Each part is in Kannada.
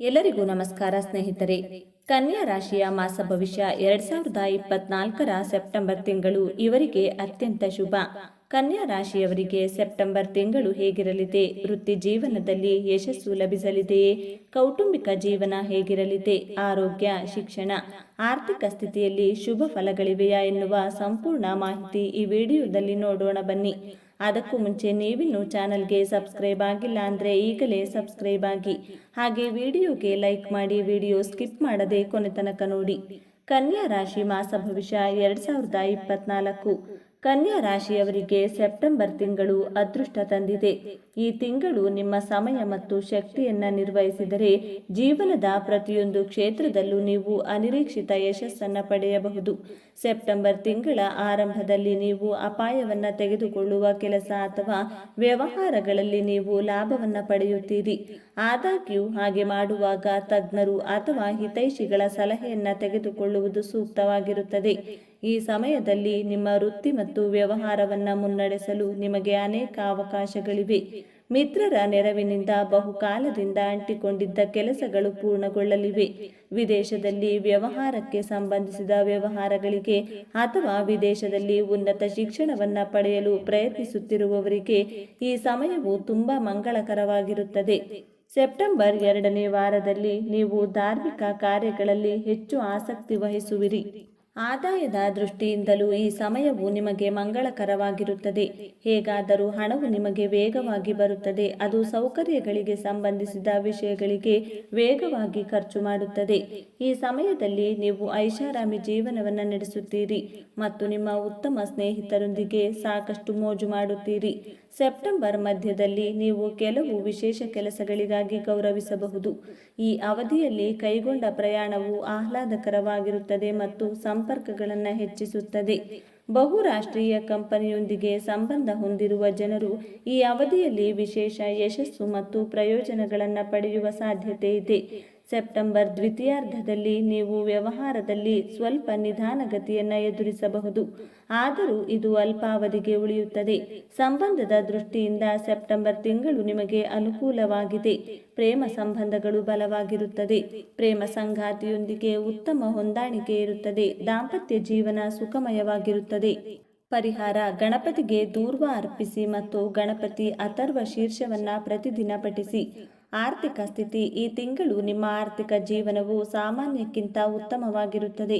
ಎಲ್ಲರಿಗೂ ನಮಸ್ಕಾರ ಸ್ನೇಹಿತರೆ. ಕನ್ಯಾ ರಾಶಿಯ ಮಾಸ ಭವಿಷ್ಯ ಎರಡ್ ಸಾವಿರದ ಇಪ್ಪತ್ನಾಲ್ಕರ ಸೆಪ್ಟೆಂಬರ್ ತಿಂಗಳು ಇವರಿಗೆ ಅತ್ಯಂತ ಶುಭ. ಕನ್ಯಾ ರಾಶಿಯವರಿಗೆ ಸೆಪ್ಟೆಂಬರ್ ತಿಂಗಳು ಹೇಗಿರಲಿದೆ? ವೃತ್ತಿ ಜೀವನದಲ್ಲಿ ಯಶಸ್ಸು ಲಭಿಸಲಿದೆಯೇ? ಕೌಟುಂಬಿಕ ಜೀವನ ಹೇಗಿರಲಿದೆ? ಆರೋಗ್ಯ, ಶಿಕ್ಷಣ, ಆರ್ಥಿಕ ಸ್ಥಿತಿಯಲ್ಲಿ ಶುಭ ಫಲಗಳಿವೆಯಾ ಎನ್ನುವ ಸಂಪೂರ್ಣ ಮಾಹಿತಿ ಈ ವಿಡಿಯೋದಲ್ಲಿ ನೋಡೋಣ ಬನ್ನಿ. ಅದಕ್ಕೂ ಮುಂಚೆ ನೀವಿನ್ನೂ ಚಾನಲ್ಗೆ ಸಬ್ಸ್ಕ್ರೈಬ್ ಆಗಿಲ್ಲ ಅಂದರೆ ಈಗಲೇ ಸಬ್ಸ್ಕ್ರೈಬ್ ಆಗಿ. ಹಾಗೆ ವಿಡಿಯೋಗೆ ಲೈಕ್ ಮಾಡಿ ವಿಡಿಯೋ ಸ್ಕಿಪ್ ಮಾಡದೆ ಕೊನೆ ತನಕ ನೋಡಿ. ಕನ್ಯಾ ರಾಶಿ ಮಾಸ ಭವಿಷ್ಯ ಎರಡು ಸಾವಿರದ ಇಪ್ಪತ್ನಾಲ್ಕು. ಕನ್ಯಾ ರಾಶಿಯವರಿಗೆ ಸೆಪ್ಟೆಂಬರ್ ತಿಂಗಳು ಅದೃಷ್ಟ ತಂದಿದೆ. ಈ ತಿಂಗಳು ನಿಮ್ಮ ಸಮಯ ಮತ್ತು ಶಕ್ತಿಯನ್ನ ನಿರ್ವಹಿಸಿದರೆ ಜೀವನದ ಪ್ರತಿಯೊಂದು ಕ್ಷೇತ್ರದಲ್ಲೂ ನೀವು ಅನಿರೀಕ್ಷಿತ ಯಶಸ್ಸನ್ನು ಪಡೆಯಬಹುದು. ಸೆಪ್ಟೆಂಬರ್ ತಿಂಗಳ ಆರಂಭದಲ್ಲಿ ನೀವು ಅಪಾಯವನ್ನ ತೆಗೆದುಕೊಳ್ಳುವ ಕೆಲಸ ಅಥವಾ ವ್ಯವಹಾರಗಳಲ್ಲಿ ನೀವು ಲಾಭವನ್ನ ಪಡೆಯುತ್ತೀರಿ. ಆದಾಗ್ಯೂ ಹಾಗೆ ಮಾಡುವಾಗ ತಜ್ಞರು ಅಥವಾ ಹಿತೈಷಿಗಳ ಸಲಹೆಯನ್ನ ತೆಗೆದುಕೊಳ್ಳುವುದು ಸೂಕ್ತವಾಗಿರುತ್ತದೆ. ಈ ಸಮಯದಲ್ಲಿ ನಿಮ್ಮ ವೃತ್ತಿ ಮತ್ತು ವ್ಯವಹಾರವನ್ನ ಮುನ್ನಡೆಸಲು ನಿಮಗೆ ಅನೇಕ ಅವಕಾಶಗಳಿವೆ. ಮಿತ್ರರ ನೆರವಿನಿಂದ ಬಹುಕಾಲದಿಂದ ಅಂಟಿಕೊಂಡಿದ್ದ ಕೆಲಸಗಳು ಪೂರ್ಣಗೊಳ್ಳಲಿವೆ. ವಿದೇಶದಲ್ಲಿ ವ್ಯವಹಾರಕ್ಕೆ ಸಂಬಂಧಿಸಿದ ವ್ಯವಹಾರಗಳಿಗೆ ಅಥವಾ ವಿದೇಶದಲ್ಲಿ ಉನ್ನತ ಶಿಕ್ಷಣವನ್ನ ಪಡೆಯಲು ಪ್ರಯತ್ನಿಸುತ್ತಿರುವವರಿಗೆ ಈ ಸಮಯವು ತುಂಬಾ ಮಂಗಳಕರವಾಗಿರುತ್ತದೆ. ಸೆಪ್ಟೆಂಬರ್ ಎರಡನೇ ವಾರದಲ್ಲಿ ನೀವು ಧಾರ್ಮಿಕ ಕಾರ್ಯಗಳಲ್ಲಿ ಹೆಚ್ಚು ಆಸಕ್ತಿ ವಹಿಸುವಿರಿ. ಆದಾಯದ ದೃಷ್ಟಿಯಿಂದಲೂ ಈ ಸಮಯವು ನಿಮಗೆ ಮಂಗಳಕರವಾಗಿರುತ್ತದೆ. ಹೇಗಾದರೂ ಹಣವು ನಿಮಗೆ ವೇಗವಾಗಿ ಬರುತ್ತದೆ. ಅದು ಸೌಕರ್ಯಗಳಿಗೆ ಸಂಬಂಧಿಸಿದ ವಿಷಯಗಳಿಗೆ ವೇಗವಾಗಿ ಖರ್ಚು ಮಾಡುತ್ತದೆ. ಈ ಸಮಯದಲ್ಲಿ ನೀವು ಐಷಾರಾಮಿ ಜೀವನವನ್ನು ನಡೆಸುತ್ತೀರಿ ಮತ್ತು ನಿಮ್ಮ ಉತ್ತಮ ಸ್ನೇಹಿತರೊಂದಿಗೆ ಸಾಕಷ್ಟು ಮೋಜು ಮಾಡುತ್ತೀರಿ. ಸೆಪ್ಟೆಂಬರ್ ಮಧ್ಯದಲ್ಲಿ ನೀವು ಕೆಲವು ವಿಶೇಷ ಕೆಲಸಗಳಿಗಾಗಿ ಗೌರವಿಸಬಹುದು. ಈ ಅವಧಿಯಲ್ಲಿ ಕೈಗೊಂಡ ಪ್ರಯಾಣವು ಆಹ್ಲಾದಕರವಾಗಿರುತ್ತದೆ ಮತ್ತು ಸಂಪರ್ಕಗಳನ್ನು ಹೆಚ್ಚಿಸುತ್ತದೆ. ಬಹುರಾಷ್ಟ್ರೀಯ ಕಂಪನಿಯೊಂದಿಗೆ ಸಂಬಂಧ ಹೊಂದಿರುವ ಜನರು ಈ ಅವಧಿಯಲ್ಲಿ ವಿಶೇಷ ಯಶಸ್ಸು ಮತ್ತು ಪ್ರಯೋಜನಗಳನ್ನು ಪಡೆಯುವ ಸಾಧ್ಯತೆ ಇದೆ. ಸೆಪ್ಟೆಂಬರ್ ದ್ವಿತೀಯಾರ್ಧದಲ್ಲಿ ನೀವು ವ್ಯವಹಾರದಲ್ಲಿ ಸ್ವಲ್ಪ ನಿಧಾನಗತಿಯನ್ನು ಎದುರಿಸಬಹುದು. ಆದರೂ ಇದು ಅಲ್ಪಾವಧಿಗೆ ಉಳಿಯುತ್ತದೆ. ಸಂಬಂಧದ ದೃಷ್ಟಿಯಿಂದ ಸೆಪ್ಟೆಂಬರ್ ತಿಂಗಳು ನಿಮಗೆ ಅನುಕೂಲವಾಗಿದೆ. ಪ್ರೇಮ ಸಂಬಂಧಗಳು ಬಲವಾಗಿರುತ್ತದೆ. ಪ್ರೇಮ ಸಂಗಾತಿಯೊಂದಿಗೆ ಉತ್ತಮ ಹೊಂದಾಣಿಕೆ ಇರುತ್ತದೆ. ದಾಂಪತ್ಯ ಜೀವನ ಸುಖಮಯವಾಗಿರುತ್ತದೆ. ಪರಿಹಾರ ಗಣಪತಿಗೆ ದೂರ್ವ ಅರ್ಪಿಸಿ ಮತ್ತು ಗಣಪತಿ ಅಥರ್ವ ಶೀರ್ಷವನ್ನ ಪ್ರತಿದಿನ ಪಠಿಸಿ. ಆರ್ಥಿಕ ಸ್ಥಿತಿ ಈ ತಿಂಗಳು ನಿಮ್ಮ ಆರ್ಥಿಕ ಜೀವನವು ಸಾಮಾನ್ಯಕ್ಕಿಂತ ಉತ್ತಮವಾಗಿರುತ್ತದೆ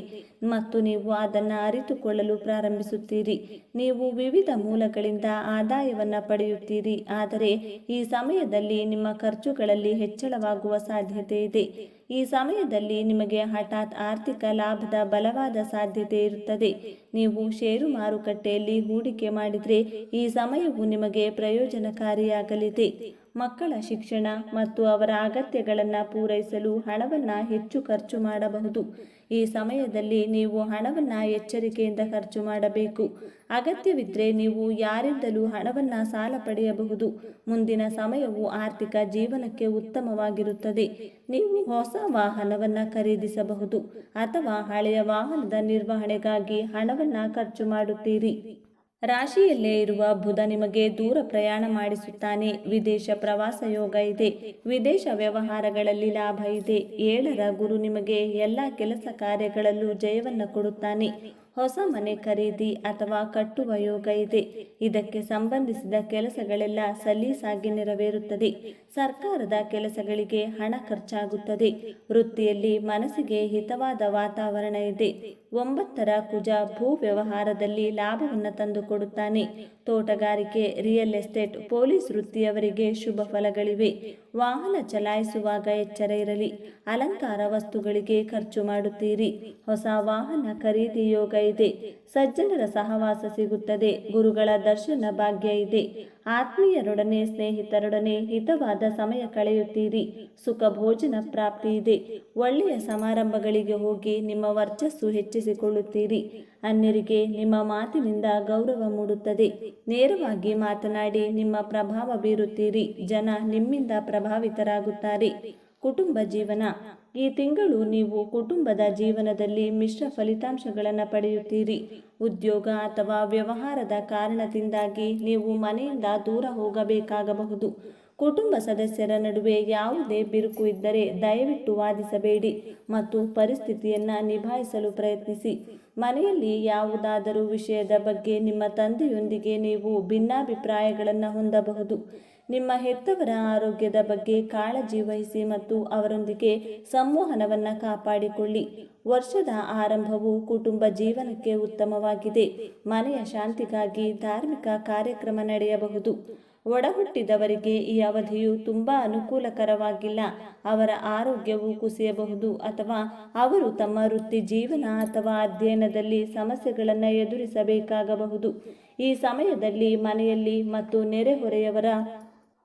ಮತ್ತು ನೀವು ಅದನ್ನು ಅರಿತುಕೊಳ್ಳಲು ಪ್ರಾರಂಭಿಸುತ್ತೀರಿ. ನೀವು ವಿವಿಧ ಮೂಲಗಳಿಂದ ಆದಾಯವನ್ನು ಪಡೆಯುತ್ತೀರಿ, ಆದರೆ ಈ ಸಮಯದಲ್ಲಿ ನಿಮ್ಮ ಖರ್ಚುಗಳಲ್ಲಿ ಹೆಚ್ಚಳವಾಗುವ ಸಾಧ್ಯತೆ ಇದೆ. ಈ ಸಮಯದಲ್ಲಿ ನಿಮಗೆ ಹಠಾತ್ ಆರ್ಥಿಕ ಲಾಭದ ಬಲವಾದ ಸಾಧ್ಯತೆ ಇರುತ್ತದೆ. ನೀವು ಷೇರು ಮಾರುಕಟ್ಟೆಯಲ್ಲಿ ಹೂಡಿಕೆ ಮಾಡಿದರೆ ಈ ಸಮಯವು ನಿಮಗೆ ಪ್ರಯೋಜನಕಾರಿಯಾಗಲಿದೆ. ಮಕ್ಕಳ ಶಿಕ್ಷಣ ಮತ್ತು ಅವರ ಅಗತ್ಯಗಳನ್ನು ಪೂರೈಸಲು ಹಣವನ್ನು ಹೆಚ್ಚು ಖರ್ಚು ಮಾಡಬಹುದು. ಈ ಸಮಯದಲ್ಲಿ ನೀವು ಹಣವನ್ನು ಎಚ್ಚರಿಕೆಯಿಂದ ಖರ್ಚು ಮಾಡಬೇಕು. ಅಗತ್ಯವಿದ್ದರೆ ನೀವು ಯಾರಿಂದಲೂ ಹಣವನ್ನು ಸಾಲ ಪಡೆಯಬಹುದು. ಮುಂದಿನ ಸಮಯವು ಆರ್ಥಿಕ ಜೀವನಕ್ಕೆ ಉತ್ತಮವಾಗಿರುತ್ತದೆ. ನೀವು ಹೊಸ ವಾಹನವನ್ನು ಖರೀದಿಸಬಹುದು ಅಥವಾ ಹಳೆಯ ವಾಹನದ ನಿರ್ವಹಣೆಗಾಗಿ ಹಣವನ್ನು ಖರ್ಚು ಮಾಡುತ್ತೀರಿ. ರಾಶಿಯಲ್ಲೇ ಇರುವ ಬುಧ ನಿಮಗೆ ದೂರ ಪ್ರಯಾಣ ಮಾಡಿಸುತ್ತಾನೆ. ವಿದೇಶ ಪ್ರವಾಸ ಯೋಗ ಇದೆ. ವಿದೇಶ ವ್ಯವಹಾರಗಳಲ್ಲಿ ಲಾಭ ಇದೆ. ಏಳರ ಗುರು ನಿಮಗೆ ಎಲ್ಲ ಕೆಲಸ ಕಾರ್ಯಗಳಲ್ಲೂ ಜಯವನ್ನು ಕೊಡುತ್ತಾನೆ. ಹೊಸ ಮನೆ ಖರೀದಿ ಅಥವಾ ಕಟ್ಟುವ ಯೋಗ ಇದೆ. ಇದಕ್ಕೆ ಸಂಬಂಧಿಸಿದ ಕೆಲಸಗಳೆಲ್ಲ ಸಲೀಸಾಗಿ ನೆರವೇರುತ್ತದೆ. ಸರ್ಕಾರದ ಕೆಲಸಗಳಿಗೆ ಹಣ ಖರ್ಚಾಗುತ್ತದೆ. ವೃತ್ತಿಯಲ್ಲಿ ಮನಸ್ಸಿಗೆ ಹಿತವಾದ ವಾತಾವರಣ ಇದೆ. ಒಂಬತ್ತರ ಕುಜ ಭೂ ವ್ಯವಹಾರದಲ್ಲಿ ಲಾಭವನ್ನು ತಂದುಕೊಡುತ್ತಾನೆ ತೋಟಗಾರಿಕೆ ರಿಯಲ್ ಎಸ್ಟೇಟ್ ಪೊಲೀಸ್ ವೃತ್ತಿಯವರಿಗೆ ಶುಭ ಫಲಗಳಿವೆ. ವಾಹನ ಚಲಾಯಿಸುವಾಗ ಎಚ್ಚರ ಇರಲಿ. ಅಲಂಕಾರ ವಸ್ತುಗಳಿಗೆ ಖರ್ಚು ಮಾಡುತ್ತೀರಿ. ಹೊಸ ವಾಹನ ಖರೀದಿ ಯೋಗ ಇದೆ. ಸಜ್ಜನರ ಸಹವಾಸ ಸಿಗುತ್ತದೆ. ಗುರುಗಳ ದರ್ಶನ ಭಾಗ್ಯ ಇದೆ. ಆತ್ಮೀಯರೊಡನೆ, ಸ್ನೇಹಿತರೊಡನೆ ಹಿತವಾದ ಸಮಯ ಕಳೆಯುತ್ತೀರಿ. ಸುಖ ಭೋಜನ ಪ್ರಾಪ್ತಿ ಇದೆ. ಒಳ್ಳೆಯ ಸಮಾರಂಭಗಳಿಗೆ ಹೋಗಿ ನಿಮ್ಮ ವರ್ಚಸ್ಸು ಹೆಚ್ಚಿಸಿಕೊಳ್ಳುತ್ತೀರಿ. ಅನ್ಯರಿಗೆ ನಿಮ್ಮ ಮಾತಿನಿಂದ ಗೌರವ ಮೂಡುತ್ತದೆ. ನೇರವಾಗಿ ಮಾತನಾಡಿ ನಿಮ್ಮ ಪ್ರಭಾವ ಬೀರುತ್ತೀರಿ. ಜನ ನಿಮ್ಮಿಂದ ಪ್ರಭಾವಿತರಾಗುತ್ತಾರೆ. ಕುಟುಂಬ ಜೀವನ ಈ ತಿಂಗಳು ನೀವು ಕುಟುಂಬದ ಜೀವನದಲ್ಲಿ ಮಿಶ್ರ ಫಲಿತಾಂಶಗಳನ್ನು ಪಡೆಯುತ್ತೀರಿ. ಉದ್ಯೋಗ ಅಥವಾ ವ್ಯವಹಾರದ ಕಾರಣದಿಂದಾಗಿ ನೀವು ಮನೆಯಿಂದ ದೂರ ಹೋಗಬೇಕಾಗಬಹುದು. ಕುಟುಂಬ ಸದಸ್ಯರ ನಡುವೆ ಯಾವುದೇ ಬಿರುಕು ಇದ್ದರೆ ದಯವಿಟ್ಟು ವಾದಿಸಬೇಡಿ ಮತ್ತು ಪರಿಸ್ಥಿತಿಯನ್ನು ನಿಭಾಯಿಸಲು ಪ್ರಯತ್ನಿಸಿ. ಮನೆಯಲ್ಲಿ ಯಾವುದಾದರೂ ವಿಷಯದ ಬಗ್ಗೆ ನಿಮ್ಮ ತಂದೆಯೊಂದಿಗೆ ನೀವು ಭಿನ್ನಾಭಿಪ್ರಾಯಗಳನ್ನು ಹೊಂದಬಹುದು. ನಿಮ್ಮ ಹೆತ್ತವರ ಆರೋಗ್ಯದ ಬಗ್ಗೆ ಕಾಳಜಿ ವಹಿಸಿ ಮತ್ತು ಅವರೊಂದಿಗೆ ಸಂವಹನವನ್ನು ಕಾಪಾಡಿಕೊಳ್ಳಿ. ವರ್ಷದ ಆರಂಭವು ಕುಟುಂಬ ಜೀವನಕ್ಕೆ ಉತ್ತಮವಾಗಿದೆ. ಮನೆಯ ಶಾಂತಿಗಾಗಿ ಧಾರ್ಮಿಕ ಕಾರ್ಯಕ್ರಮ ನಡೆಯಬಹುದು. ಒಡಹುಟ್ಟಿದವರಿಗೆ ಈ ಅವಧಿಯು ತುಂಬ ಅನುಕೂಲಕರವಾಗಿಲ್ಲ. ಅವರ ಆರೋಗ್ಯವು ಕುಸಿಯಬಹುದು ಅಥವಾ ಅವರು ತಮ್ಮ ವೃತ್ತಿ ಜೀವನ ಅಥವಾ ಅಧ್ಯಯನದಲ್ಲಿ ಸಮಸ್ಯೆಗಳನ್ನು ಎದುರಿಸಬೇಕಾಗಬಹುದು. ಈ ಸಮಯದಲ್ಲಿ ಮನೆಯಲ್ಲಿ ಮತ್ತು ನೆರೆಹೊರೆಯವರ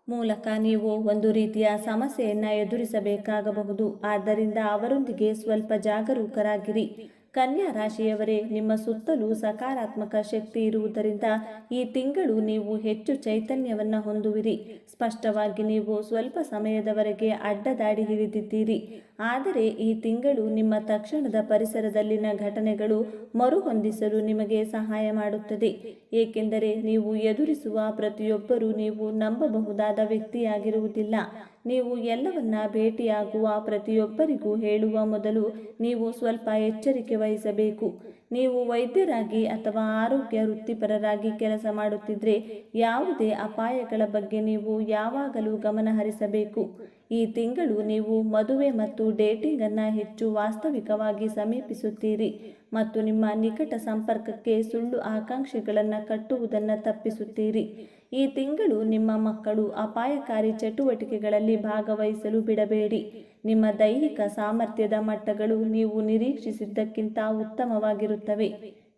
ಮೂಲಕ ನೀವು ಒಂದು ರೀತಿಯ ಸಮಸ್ಯೆಯನ್ನು ಎದುರಿಸಬೇಕಾಗಬಹುದು. ಆದ್ದರಿಂದ ಅವರೊಂದಿಗೆ ಸ್ವಲ್ಪ ಜಾಗರೂಕರಾಗಿರಿ. ಕನ್ಯಾ ರಾಶಿಯವರೇ, ನಿಮ್ಮ ಸುತ್ತಲೂ ಸಕಾರಾತ್ಮಕ ಶಕ್ತಿ ಇರುವುದರಿಂದ ಈ ತಿಂಗಳು ನೀವು ಹೆಚ್ಚು ಚೈತನ್ಯವನ್ನು ಹೊಂದುವಿರಿ. ಸ್ಪಷ್ಟವಾಗಿ ನೀವು ಸ್ವಲ್ಪ ಸಮಯದವರೆಗೆ ಅಡ್ಡದಾಡಿ ಹಿಡಿದಿದ್ದೀರಿ. ಆದರೆ ಈ ತಿಂಗಳು ನಿಮ್ಮ ತಕ್ಷಣದ ಪರಿಸರದಲ್ಲಿನ ಘಟನೆಗಳು ಮರುಹೊಂದಿಸಲು ನಿಮಗೆ ಸಹಾಯ ಮಾಡುತ್ತದೆ. ಏಕೆಂದರೆ ನೀವು ಎದುರಿಸುವ ಪ್ರತಿಯೊಬ್ಬರೂ ನೀವು ನಂಬಬಹುದಾದ ವ್ಯಕ್ತಿಯಾಗಿರುವುದಿಲ್ಲ. ನೀವು ಎಲ್ಲವನ್ನ ಭೇಟಿಯಾಗುವ ಪ್ರತಿಯೊಬ್ಬರಿಗೂ ಹೇಳುವ ಮೊದಲು ನೀವು ಸ್ವಲ್ಪ ಎಚ್ಚರಿಕೆ ವಹಿಸಬೇಕು. ನೀವು ವೈದ್ಯರಾಗಿ ಅಥವಾ ಆರೋಗ್ಯ ವೃತ್ತಿಪರರಾಗಿ ಕೆಲಸ ಮಾಡುತ್ತಿದ್ದರೆ ಯಾವುದೇ ಅಪಾಯಗಳ ಬಗ್ಗೆ ನೀವು ಯಾವಾಗಲೂ ಗಮನಹರಿಸಬೇಕು ಈ ತಿಂಗಳು ನೀವು ಮದುವೆ ಮತ್ತು ಡೇಟಿಂಗನ್ನು ಹೆಚ್ಚು ವಾಸ್ತವಿಕವಾಗಿ ಸಮೀಪಿಸುತ್ತೀರಿ. ಮತ್ತು ನಿಮ್ಮ ನಿಕಟ ಸಂಪರ್ಕಕ್ಕೆ ಸುಳ್ಳು ಆಕಾಂಕ್ಷೆಗಳನ್ನು ಕಟ್ಟುವುದನ್ನು ತಪ್ಪಿಸುತ್ತೀರಿ. ಈ ತಿಂಗಳು ನಿಮ್ಮ ಮಕ್ಕಳು ಅಪಾಯಕಾರಿ ಚಟುವಟಿಕೆಗಳಲ್ಲಿ ಭಾಗವಹಿಸಲು ಬಿಡಬೇಡಿ. ನಿಮ್ಮ ದೈಹಿಕ ಸಾಮರ್ಥ್ಯದ ಮಟ್ಟಗಳು ನೀವು ನಿರೀಕ್ಷಿಸಿದ್ದಕ್ಕಿಂತ ಉತ್ತಮವಾಗಿರುತ್ತವೆ.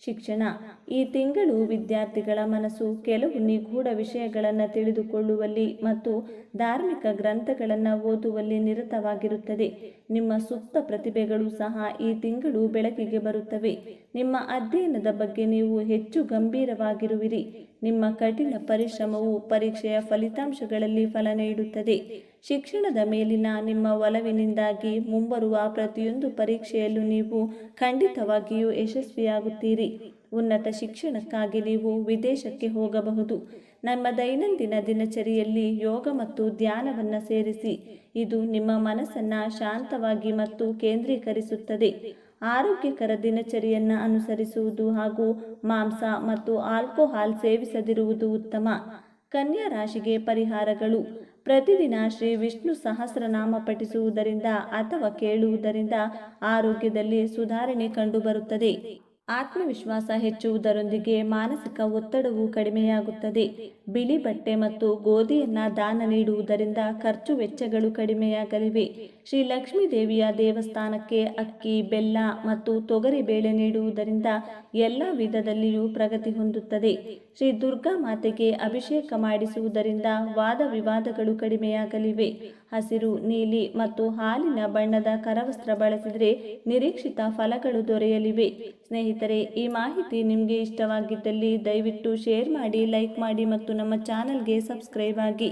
ಶಿಕ್ಷಣ. ಈ ತಿಂಗಳು ವಿದ್ಯಾರ್ಥಿಗಳ ಮನಸ್ಸು ಕೆಲವು ನಿಗೂಢ ವಿಷಯಗಳನ್ನು ತಿಳಿದುಕೊಳ್ಳುವಲ್ಲಿ ಮತ್ತು ಧಾರ್ಮಿಕ ಗ್ರಂಥಗಳನ್ನು ಓದುವಲ್ಲಿ ನಿರತವಾಗಿರುತ್ತದೆ. ನಿಮ್ಮ ಸುಪ್ತ ಪ್ರತಿಭೆಗಳು ಸಹ ಈ ತಿಂಗಳು ಬೆಳಕಿಗೆ ಬರುತ್ತವೆ. ನಿಮ್ಮ ಅಧ್ಯಯನದ ಬಗ್ಗೆ ನೀವು ಹೆಚ್ಚು ಗಂಭೀರವಾಗಿರುವಿರಿ. ನಿಮ್ಮ ಕಠಿಣ ಪರಿಶ್ರಮವು ಪರೀಕ್ಷೆಯ ಫಲಿತಾಂಶಗಳಲ್ಲಿ ಫಲ ನೀಡುತ್ತದೆ. ಶಿಕ್ಷಣದ ಮೇಲಿನ ನಿಮ್ಮ ಒಲವಿನಿಂದಾಗಿ ಮುಂಬರುವ ಪ್ರತಿಯೊಂದು ಪರೀಕ್ಷೆಯಲ್ಲೂ ನೀವು ಖಂಡಿತವಾಗಿಯೂ ಯಶಸ್ವಿಯಾಗುತ್ತೀರಿ. ಉನ್ನತ ಶಿಕ್ಷಣಕ್ಕಾಗಿ ನೀವು ವಿದೇಶಕ್ಕೆ ಹೋಗಬಹುದು. ನಮ್ಮ ದೈನಂದಿನ ದಿನಚರಿಯಲ್ಲಿ ಯೋಗ ಮತ್ತು ಧ್ಯಾನವನ್ನು ಸೇರಿಸಿ. ಇದು ನಿಮ್ಮ ಮನಸ್ಸನ್ನು ಶಾಂತವಾಗಿ ಮತ್ತು ಕೇಂದ್ರೀಕರಿಸುತ್ತದೆ. ಆರೋಗ್ಯಕರ ದಿನಚರಿಯನ್ನು ಅನುಸರಿಸುವುದು ಹಾಗೂ ಮಾಂಸ ಮತ್ತು ಆಲ್ಕೋಹಾಲ್ ಸೇವಿಸದಿರುವುದು ಉತ್ತಮ. ಕನ್ಯಾ ರಾಶಿಗೆ ಪರಿಹಾರಗಳು. ಪ್ರತಿದಿನ ಶ್ರೀ ವಿಷ್ಣು ಸಹಸ್ರನಾಮ ಪಠಿಸುವುದರಿಂದ ಅಥವಾ ಕೇಳುವುದರಿಂದ ಆರೋಗ್ಯದಲ್ಲಿ ಸುಧಾರಣೆ ಕಂಡುಬರುತ್ತದೆ. ಆತ್ಮವಿಶ್ವಾಸ ಹೆಚ್ಚುವುದರೊಂದಿಗೆ ಮಾನಸಿಕ ಒತ್ತಡವು ಕಡಿಮೆಯಾಗುತ್ತದೆ. ಬಿಳಿ ಬಟ್ಟೆ ಮತ್ತು ಗೋಧಿಯನ್ನು ದಾನ ನೀಡುವುದರಿಂದ ಖರ್ಚು ವೆಚ್ಚಗಳು ಕಡಿಮೆಯಾಗಲಿವೆ. ಶ್ರೀ ಲಕ್ಷ್ಮೀ ದೇವಿಯ ದೇವಸ್ಥಾನಕ್ಕೆ ಅಕ್ಕಿ, ಬೆಲ್ಲ ಮತ್ತು ತೊಗರಿ ಬೇಳೆ ನೀಡುವುದರಿಂದ ಎಲ್ಲ ವಿಧದಲ್ಲಿಯೂ ಪ್ರಗತಿ ಹೊಂದುತ್ತದೆ. ಶ್ರೀ ದುರ್ಗಾ ಮಾತೆಗೆ ಅಭಿಷೇಕ ಮಾಡಿಸುವುದರಿಂದ ವಾದ ವಿವಾದಗಳು ಕಡಿಮೆಯಾಗಲಿವೆ. ಹಸಿರು, ನೀಲಿ ಮತ್ತು ಹಾಲಿನ ಬಣ್ಣದ ಕರವಸ್ತ್ರ ಬಳಸಿದರೆ ನಿರೀಕ್ಷಿತ ಫಲಗಳು ದೊರೆಯಲಿವೆ. ಸ್ನೇಹಿತರೆ, ಈ ಮಾಹಿತಿ ನಿಮಗೆ ಇಷ್ಟವಾಗಿದ್ದಲ್ಲಿ ದಯವಿಟ್ಟು ಶೇರ್ ಮಾಡಿ, ಲೈಕ್ ಮಾಡಿ ಮತ್ತು ನಮ್ಮ ಚಾನಲ್ಗೆ ಸಬ್ಸ್ಕ್ರೈಬ್ ಆಗಿ.